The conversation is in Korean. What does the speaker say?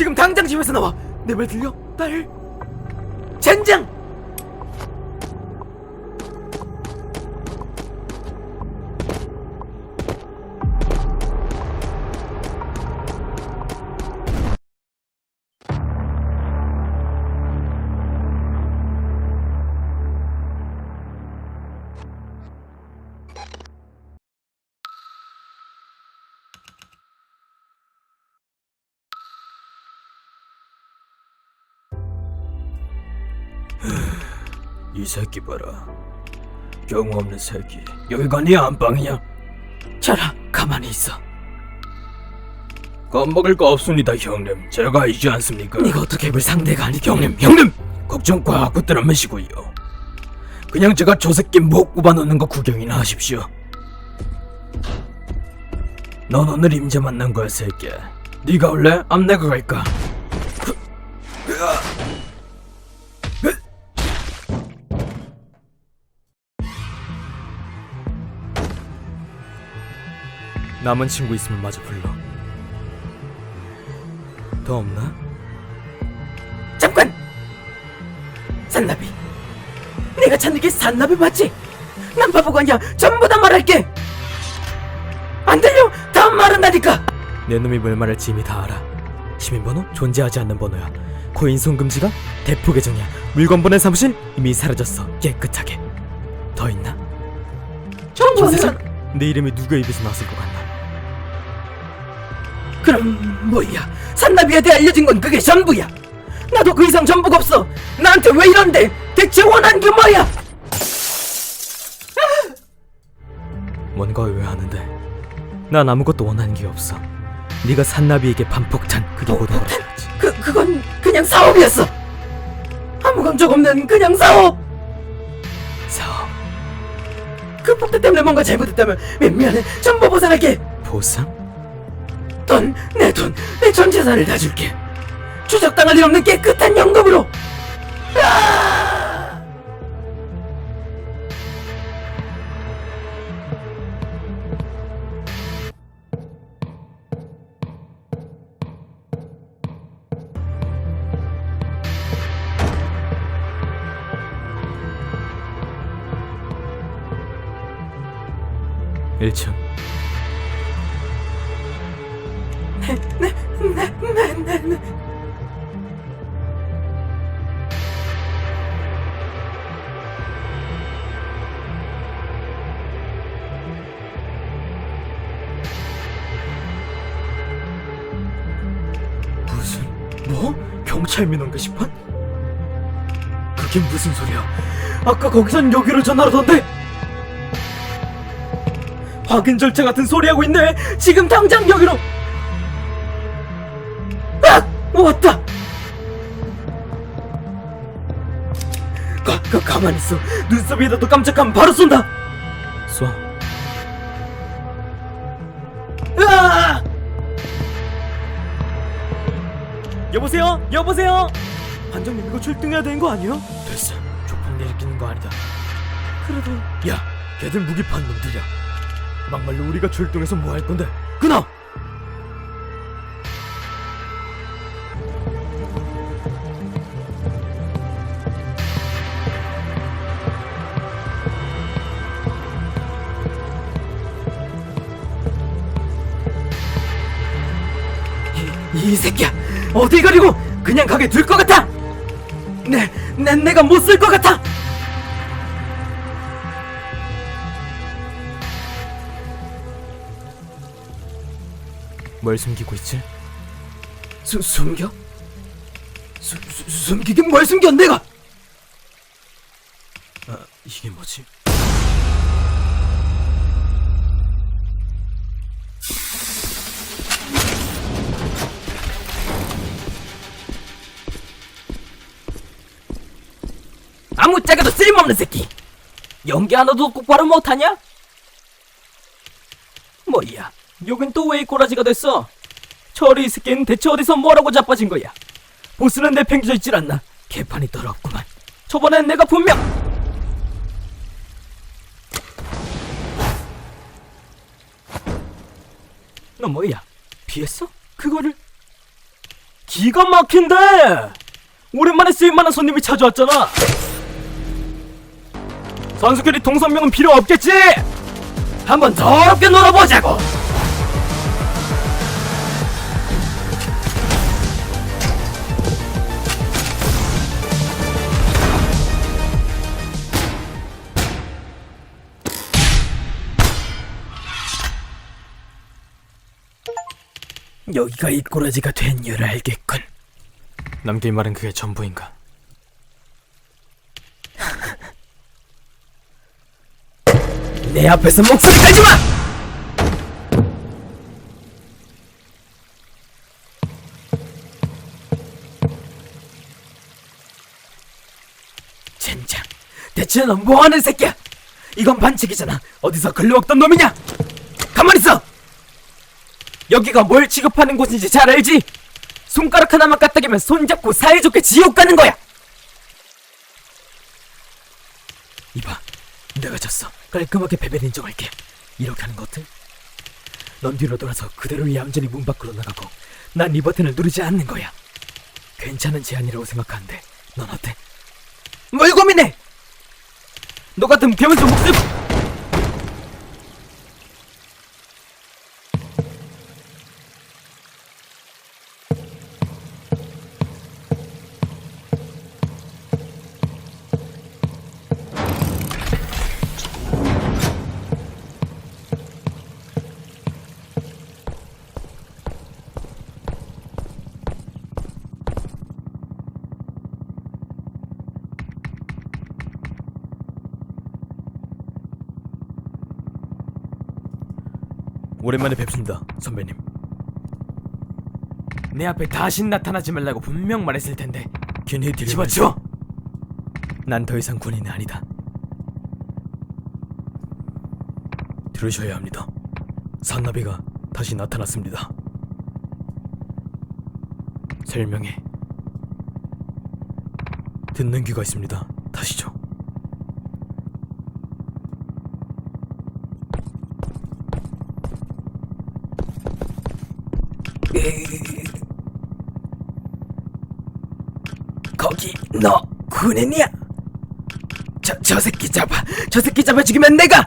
지금 당장 집에서 나와. 내 말 들려? 딸. 젠장 이 새끼 봐라. 경우 없는 새끼. 여기가 네 안방이냐? 자라 가만히 있어 겁먹을 거 없습니다, 형님. 제가 있지 않습니까? 네가 어떻게 해볼 상대가 아니 형님, 형님! 걱정 꽉 붙들어 마시고요. 그냥 제가 저 새끼 목 굽어놓는 거 구경이나 하십시오. 넌 오늘 임자 만난 거야, 새끼야. 네가 올래? 암 내가 갈까? 남은 친구 있으면 마저 불러 더 없나? 잠깐! 산나비 내가 찾는 게 산나비 맞지? 난 바보가 아니야 전부 다 말할게 안 들려? 다 말한다니까 내 놈이 뭘 말할지 이미 다 알아 시민번호? 존재하지 않는 번호야 코인 송금지가? 대포 계정이야 물건 보낸 사무실? 이미 사라졌어 깨끗하게 더 있나? 조사장 내 이름이 누구의 입에서 나왔을 것 같나? 그럼 뭐야? 산나비에 대해 알려진 건 그게 전부야. 나도 그 이상 전부가 없어. 나한테 왜 이런데? 대체 원하는 게 뭐야? 뭔가 의외하는데 난 아무것도 원하는 게 없어. 네가 산나비에게 반폭탄 그리고 돌아갔지. 그 그건 그냥 사업이었어. 아무 감정 없는 그냥 사업. 사업. 그 폭탄 때문에 뭔가 잘못했다면 미, 미안해. 전부 보상할게. 보상? 돈, 내 돈, 내 전 재산을 다 줄게. 추적당할 일 없는 깨끗한 연금으로. 아! 일층 무슨 뭐? 경찰 민원 게시판? 그게 무슨 소리야? 아까 거기선 여기로 전화하던데 확인 절차 같은 소리 하고 있네. 지금 당장 여기로. 아, 왔다. 가, 가, 가만 있어. 눈썹이라도 깜짝하면 바로 쏜다. 쏴. 으아! 여보세요? 여보세요? 반장님 이거 출동해야 되는 거 아니에요? 됐어. 조폭 내리끼는 거 아니다. 그래도 야, 걔들 무기판 놈들이야. 막말로 우리가 출동해서 뭐 할 건데? 끊어! 이, 이 새끼야! 어디 가리고 그냥 가게 둘 것 같아! 내, 내, 내가 못 쓸 것 같아! 뭘 숨기고 있지? 수, 숨겨? 수, 수, 숨기긴 뭘 숨겨 내가! 아, 이게 뭐지? 아무짝에도 쓸모없는 새끼! 연기 하나도 똑바로 못하냐? 뭐야, 여긴 또왜 꼬라지가 됐어? 저리 이 새끼는 대체 어디서 뭐라고 자빠진 거야? 보스는 내팽겨져 있질 않나? 개판이 더럽구만. 저번엔 내가 분명 너 뭐야? 피했어? 그거를? 기가 막힌데 오랜만에 쓰임만한 손님이 찾아왔잖아 선수끼리 동선명은 필요 없겠지? 한번 더럽게 놀아보자고. 여기가 이 꼬라지가 된 이유를 알겠군. 남길 말은 그게 전부인가? 내 앞에서 목소리 걸지 마! 젠장, 대체 넌 뭐하는 새끼야? 이건 반칙이잖아. 어디서 걸려왔던 놈이냐? 가만 있어. 여기가 뭘 취급하는 곳인지 잘 알지? 손가락 하나만 까딱이면 손잡고 사이좋게 지옥 가는 거야. 이봐, 내가 졌어. 깔끔하게 패배를 인정할게. 이렇게 하는 거 어때? 넌 뒤로 돌아서 그대로 얌전히 문 밖으로 나가고 난 이 버튼을 누르지 않는 거야. 괜찮은 제안이라고 생각하는데 넌 어때? 뭘 고민해? 너 같은 괴물도 목숨 오랜만에 뵙습니다 선배님. 내 앞에 다신 나타나지 말라고 분명 말했을 텐데. 괜히 들려 집어치워! 난더 이상 군인은 아니다. 들으셔야 합니다. 산나비가 다시 나타났습니다. 설명해. 듣는 귀가 있습니다. 다시죠 거기 너 군인이야? 저, 저 새끼 잡아 저 새끼 잡아 죽이면 내가